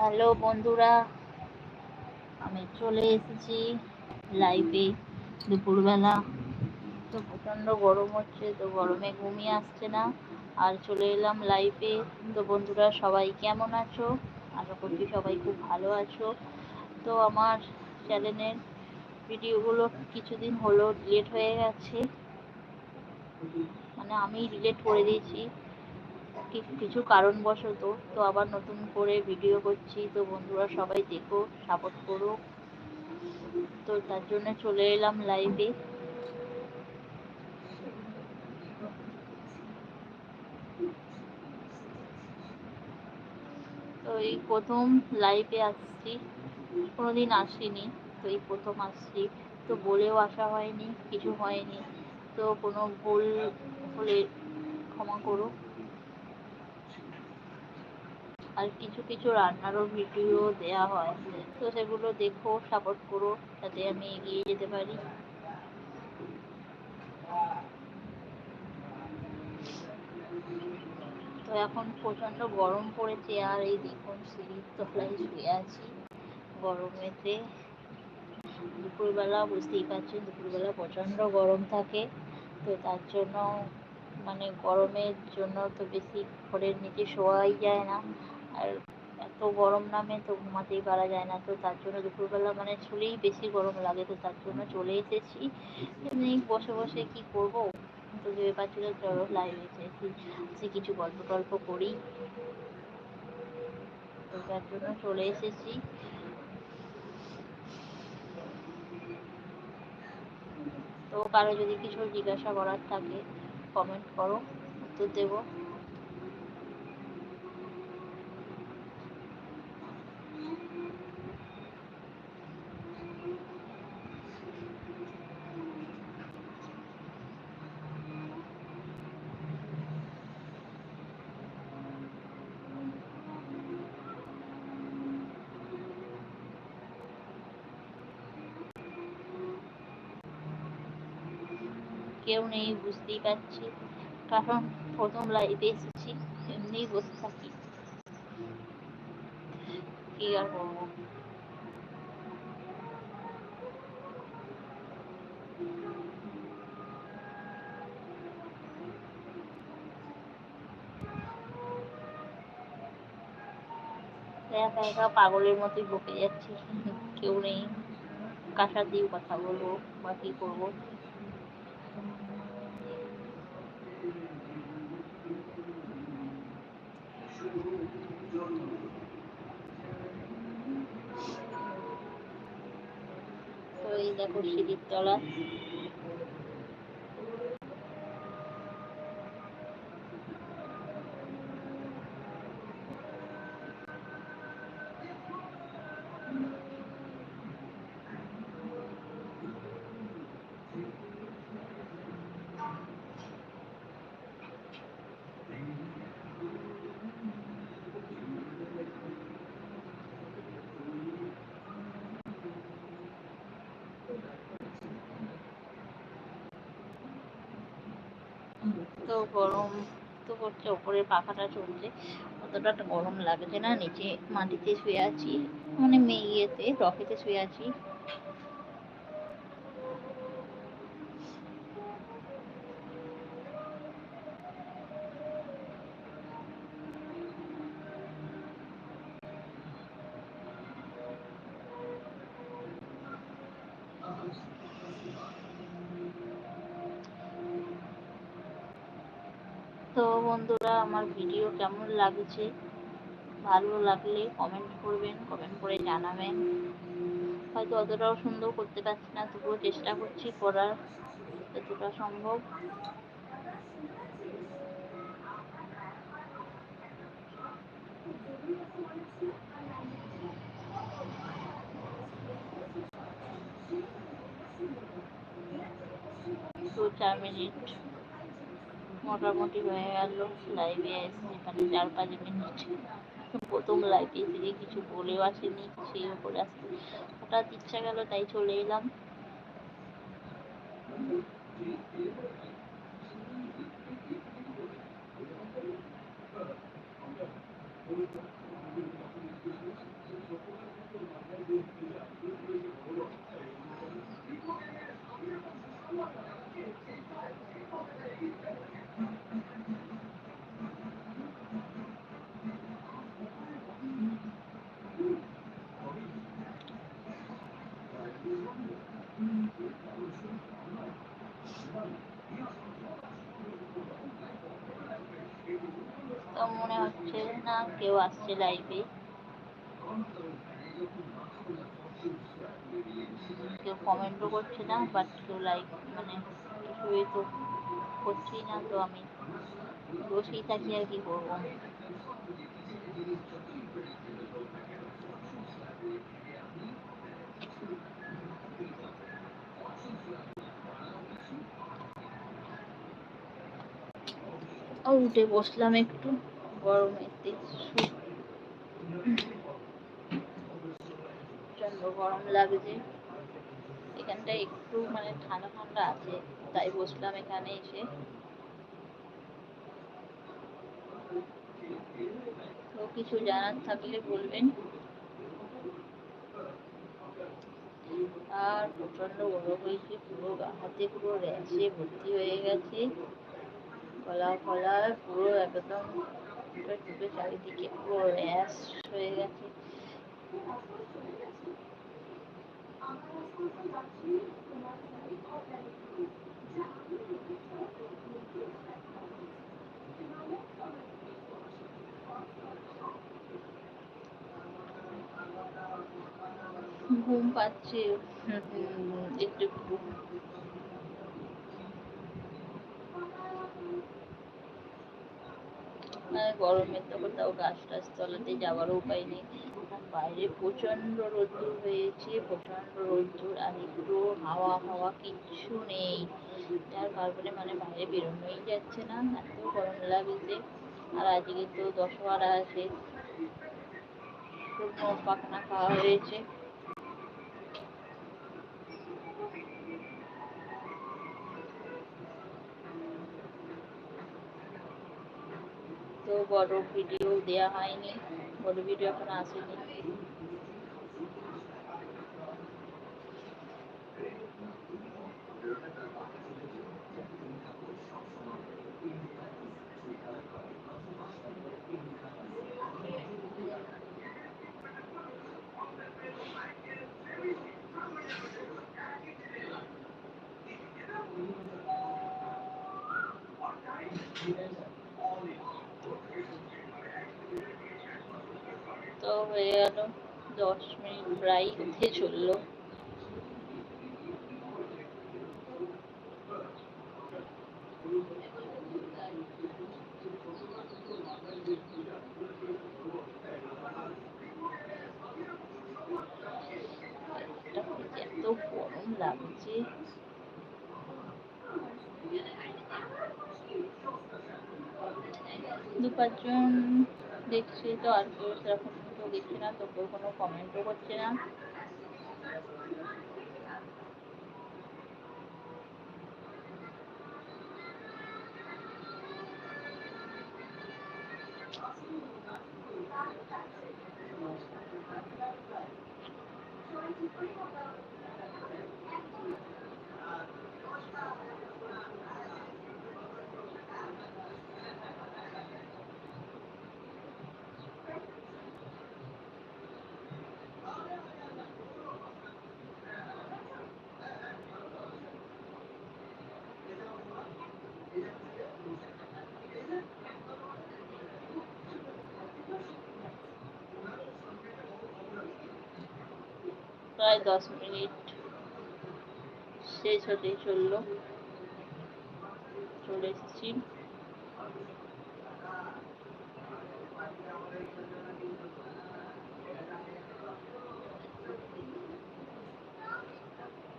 Hello বন্ধুরা, আমি চলে এসেছি লাইভে দুপুরবেলা। তো প্রচণ্ড গরম হচ্ছে, তো গরমে ঘুমিয়ে আসছে না। আর চলে এলাম লাইভে তো বন্ধুরা, সবাই কেমন আছো? আশা করছি সবাই খুব ভালো আছো। তো আমার চ্যানেলের ভিডিওগুলো কিছুদিন হলো ডিলেট হয়ে গেছে। মানে আমি ডিলেট করে দিয়েছি। কিছু কারণবশত তো আবার নতুন করে ভিডিও করছি। তো বন্ধুরা সবাই দেখো সাপোর্ট করো। তো তার জন্য চলে এলাম লাইভে তো এই প্রথম লাইভে আসছি। কোনোদিন আসিনি, তো এই প্রথম আসছি। তো বলেও আসা হয়নি, কিছু হয়নি। তো কোনো ভুল হলে ক্ষমা করো। আর কিছু কিছু রান্নারও ভিডিও দেয়া হয় তো সেগুলো দেখো সাপোর্ট করো, যাতে আমি এগিয়ে যেতে পারি। তো এখন প্রচণ্ড গরম পড়েছে, আর এই দেখুন সিঁড়ির তলায় শুয়ে আছি গরমেতে। দুপুরবেলা বুঝতেই পারছেন, দুপুরবেলা প্রচণ্ড গরম থাকে। তো তার জন্য মানে গরমের জন্য তো বেশি ঘরের নিচে শোয়াই যায় না। আর এত গরম নামে তো ঘুমাতেই পারা যায় না। তো তার জন্য দুপুরবেলা মানে শুলেই বেশি গরম লাগে। তো তার জন্য চলে এসেছি। এমনি বসে বসে কি করব? তো ভেবে পাচ্ছিল চলো লাইভে এসেছি সে কিছু গল্প টল্প করি। তো তার জন্য চলে এসেছি। তো কারও যদি কিছু জিজ্ঞাসা করার থাকে কমেন্ট করো, উত্তর দেবো। কেউ নেই, বুঝতেই পারছি। কারণ প্রথম লাইভে এসেছি, এমনিই বসে থাকি। কি আর করব একা একা পাগলের মতোই বকে যাচ্ছি। কেউ নেই। কার দিয়ে কথা বলব বা কি করব? তো এই দেখো সিঁড়ির তলা তো গরম, তো করছে ওপরে পাখাটা চলছে। অতটা গরম লাগছে না, নিচে মাটিতে শুয়ে আছি মানে ইয়েতে রকেতে শুয়ে আছি। তো বন্ধুরা, আমার ভিডিও কেমন লাগছে? ভালো লাগলে কমেন্ট করবেন কমেন্ট করে জানাবেন। হয়তো অতটাও সুন্দর করতে পারছি না, তবুও চেষ্টা করছি করার, যতটা সম্ভব। তো চার মিনিট। মোটামুটি হয়ে গেল লাইভে এখানে চার পাঁচ মিনিট প্রথম লাইভে এসে কিছু বলেও আসেনি, সেই উপরে আসতে হঠাৎ ইচ্ছা গেল, তাই চলে এলাম হচ্ছে না কেউ আসছে লাইভে কেউ কমেন্টও করছে না বাট কেউ লাইক মানে কিছুই তো করছি না, তো আমি বসেই থাকি আর কি করব। উঠে বসলাম একটু। প্রচণ্ড গরম লাগছে। এখানটা একটু মানে ঠান্ডা ঠান্ডা আছে, তাই বসলাম এখানে এসে। তো কিছু জানার থাকলে বলবেন। আর প্রচণ্ড গরম হয়েছে, পুরো হাতে পুরো র্যাশে ভর্তি হয়ে গেছে। গলা ফলা পুরো একদম চারিদিকে পুরো র্যাশ হয়ে গেছে। ঘুম পাচ্ছে। একটু একটু গরমে তো কোথাও গাছ টাছ তলাতে যাওয়ারও উপায় নেই। বাইরে প্রচণ্ড রোদ্দুর হয়েছে প্রচণ্ড রোদ্দুর আর একটু হাওয়া হাওয়া কিচ্ছু নেই। যার কারণে মানে বাইরে বেরোনোই যাচ্ছে না, এত গরম লাগছে। আর আজকে তো দশহরা আছে শুকনো পাখনা খাওয়া হয়েছে। বড় ভিডিও দেওয়া হয়নি বড় ভিডিও এখন আসেনি। হয়ে গেল। দশ মিনিট প্রায় উঠে চলল। এত গরম লাগছে। দু পাঁচজন দেখছি তো আর কেউ সেরকম দেখছি না তো কেউ কোনো কমেন্টও করছে না। প্রায় দশ মিনিট শেষ হতেই চলল। চলে এসেছি।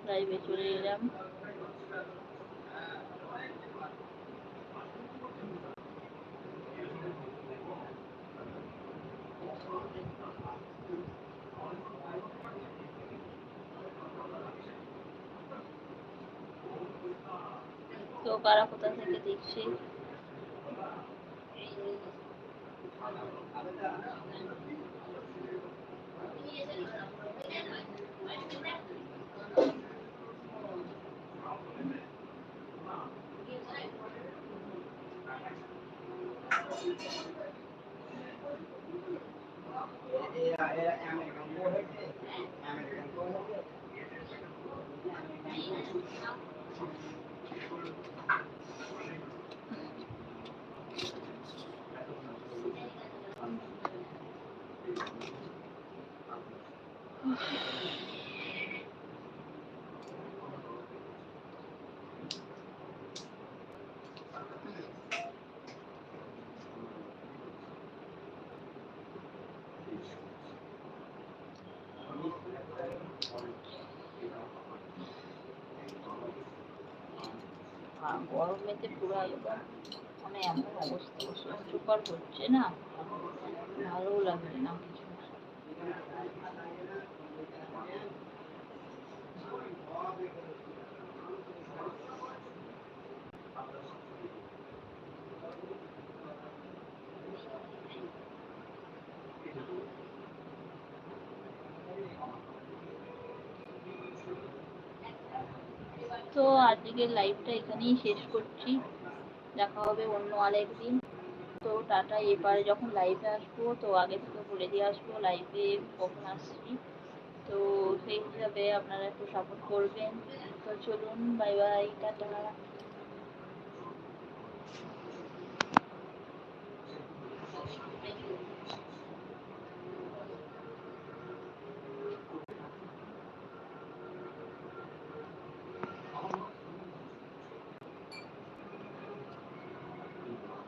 লাইভে চলে এলাম। তো কারা কোথা থেকে দেখছি গরমেতে পুরো একদম মানে এমন অবস্থা অসহ্যকর হচ্ছে না। ভালো লাগছে না কিছু। তো আজকের লাইভটা এখানেই শেষ করছি। দেখা হবে অন্য আরেকদিন। তো টাটা, এবারে যখন লাইভে আসব, তো আগে থেকে বলে দিয়ে আসব লাইভে কখন আসছি। তো সেই হিসাবে আপনারা একটু সাপোর্ট করবেন। তো চলুন বাই বাই টাটা।